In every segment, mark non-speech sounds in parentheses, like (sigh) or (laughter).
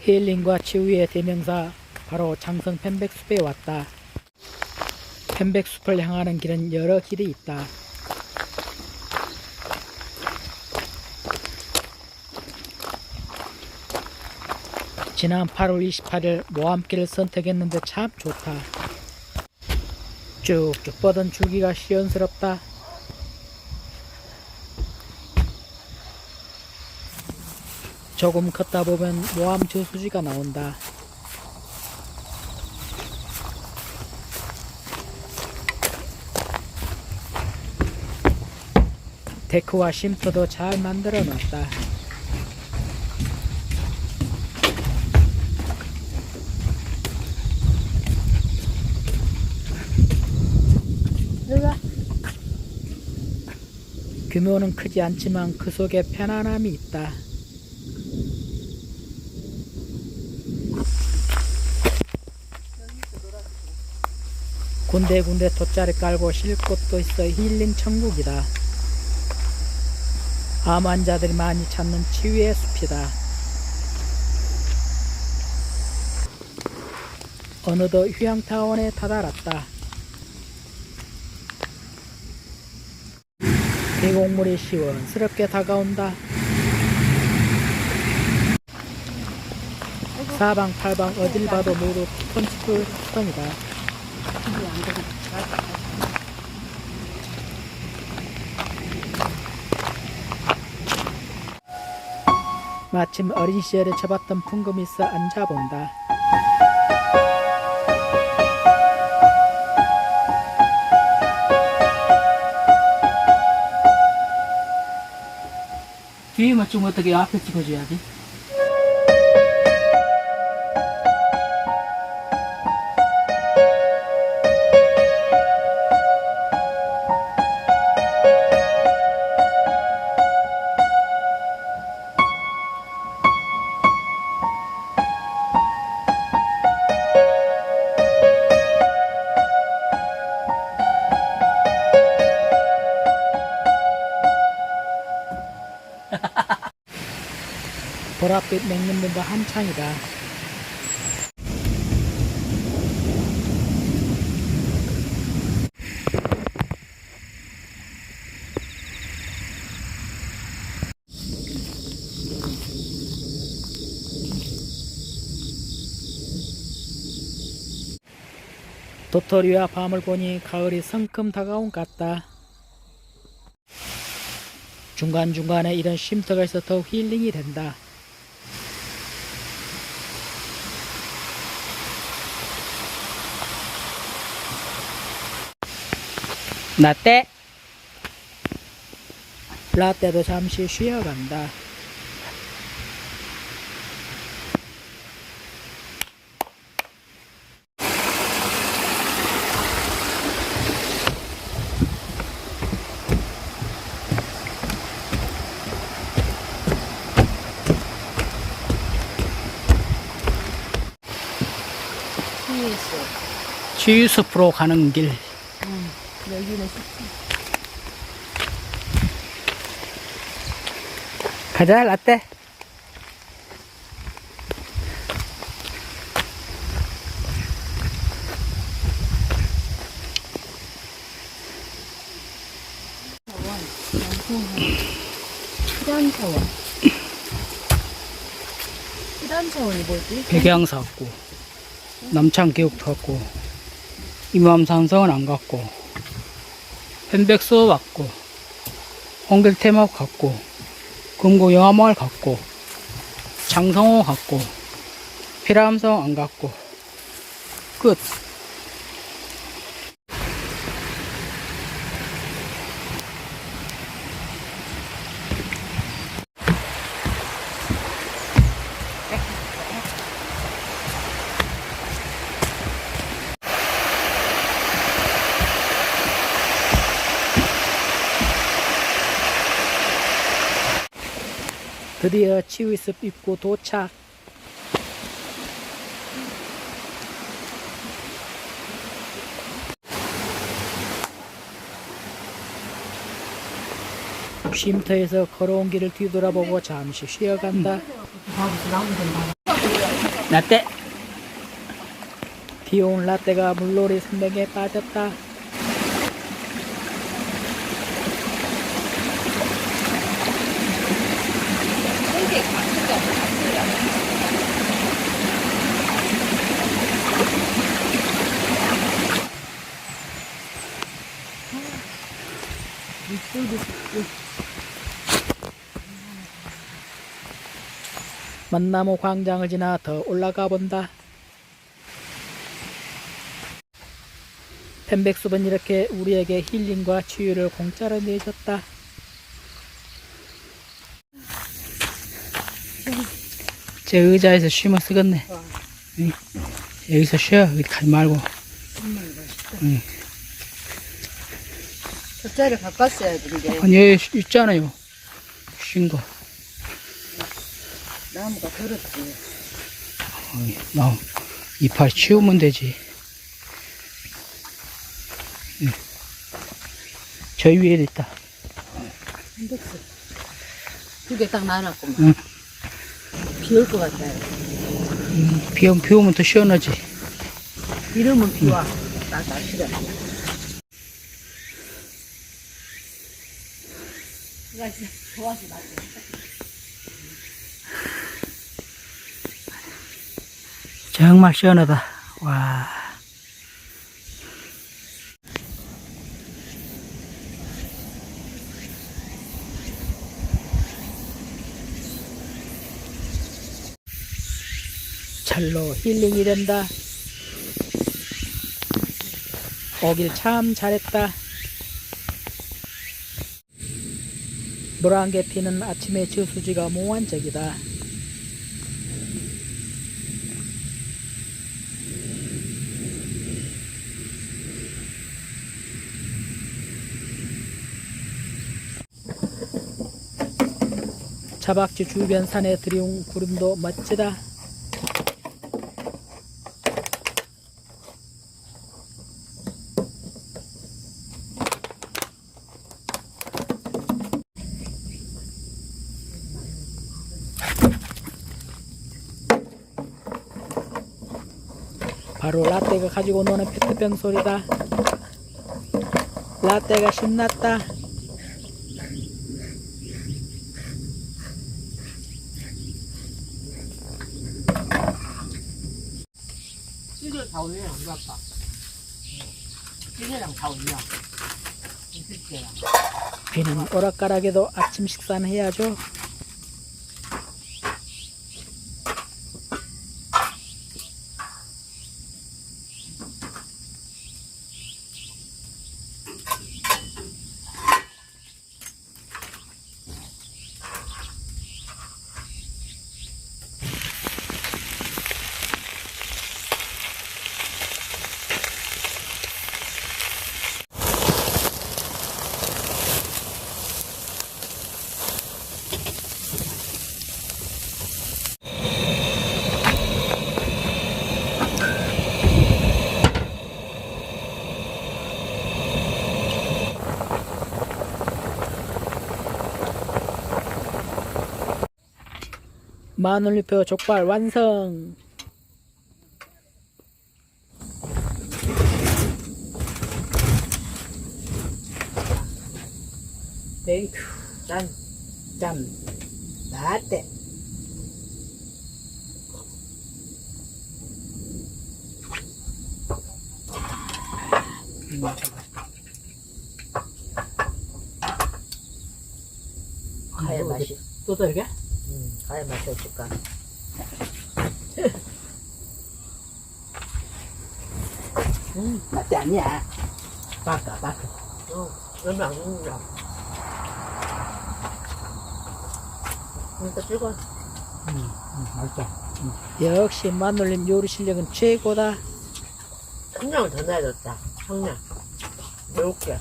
힐링과 치유의 대명사 바로 장성 편백숲에 왔다. 편백숲을 향하는 길은 여러 길이 있다. 지난 8월 28일 모함길을 선택했는데 참 좋다. 쭉쭉 뻗은 줄기가 시원스럽다. 조금 걷다 보면 모함 저수지가 나온다. 데크와 쉼터도 잘 만들어 놨다. 규모는 크지 않지만 그 속에 편안함이 있다. 군데군데 돗자리 깔고 쉴 곳도 있어 힐링 천국이다. 암 환자들이 많이 찾는 치유의 숲이다. 어느덧 휴양타운에 다다랐다. 계곡물이 시원스럽게 다가온다. 사방팔방 어딜 봐도 모두 펀치풀 스턴이다. 마침 어린 시절에 쳐봤던 풍금이 있어 앉아본다. 뒤에 맞추면 어떻게 앞에 찍어줘야지? 보랏빛 맹금들도 한창이다. 도토리와 밤을 보니 가을이 성큼 다가온 것 같다. 중간중간에 이런 쉼터가 있어 더욱 힐링이 된다. 라떼 라떼도 잠시 쉬어간다. 치유숲으로 가는 길. 여기는 가자 라떼. 수단차원. 수단차원이 뭐지? 백양사 갔고 남창 교육도 갔고 이맘산성은 안 갔고 편백서 왔고 홍길 테마을 갔고 금고 영화마을 갔고 장성호 갔고 피라암성 안 갔고 끝 드디어 치유숲 입구 도착. 쉼터에서 걸어온 길을 뒤돌아보고 잠시 쉬어간다. 라떼. 비온 라떼가 물놀이 산맥에 빠졌다 만나무 광장을 지나 더 올라가 본다. 펜백숲은 이렇게 우리에게 힐링과 치유를 공짜로 내줬다. 제 의자에서 쉬면 쓰겠네. 응. 여기서 쉬어. 여기 가지 말고. 응. 젖자를 바꿨어야지 이게 아니 있잖아요. 쉰 거. 나무가 더럽지. 나 이파리 치우면 되지. 응. 저 위에도 있다. 두개 딱 나눴구만. 응. 비올 것 같아요. 음, 비, 오- 비 오면 더 시원하지. 이러면 비와. 딱 날씨가 정말 시원하다. 와. 철로 힐링이 된다. 오길 참 잘했다 노란게 피는 아침의 저수지가 몽환적이다 자박지 주변 산에 들이온 구름도 멋지다. 바로 라떼가 가지고 노는 페트병 소리다. 라떼가 신났다. 찌개를 다 올려 우리 아빠 찌개랑 다 올려 비는 오락가락에도 아침 식사는 해야죠. 마늘잎표 족발 완성. 땡큐 짠 짠. 라떼. 가야 맛이 또 들게? 음, 가야 맛이 어쩔까 (laughs) 음, 라떼 아니야. 바까 바까. 어, 얼마 안 먹는다 그러니까 즐거워 음, 맛있다. 역시 마늘님 요리 실력은 최고다. 청량을 더 넣어야겠다 청량 이렇게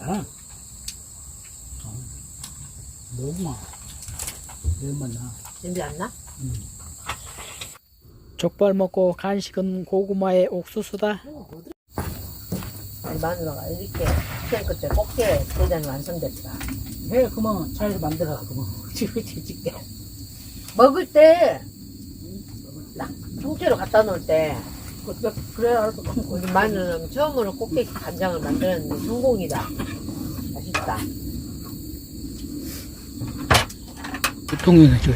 아. 너무 많아. 너무 많아. 준비 안 나? 족발 먹고 간식은 고구마의 옥수수다. 마누라가 이렇게 시간 끝에 꽃게 도장이 완성됐다 해 그만 차에서 만들어 그만. (laughs) 찍게 찍게. 먹을 때 통째로 갖다 놓을 때 그래 알았어. 우리 마누는 처음으로 꽃게 간장을 만들었는데 성공이다. 맛있다. 보통이네 지금.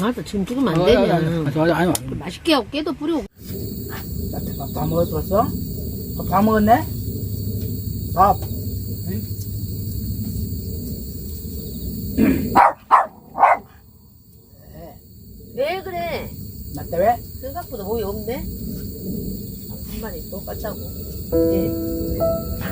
맞아 지금 죽으면 안 되냐. 아니 아니 아니. 맛있게 하고 깨도 뿌리고. 밥, 밥 먹었어? 밥, 밥 먹었네? 밥. 왜 그래? 맞다 왜? 생각보다 뭐이 없네? 한 마리 똑같다고. 예.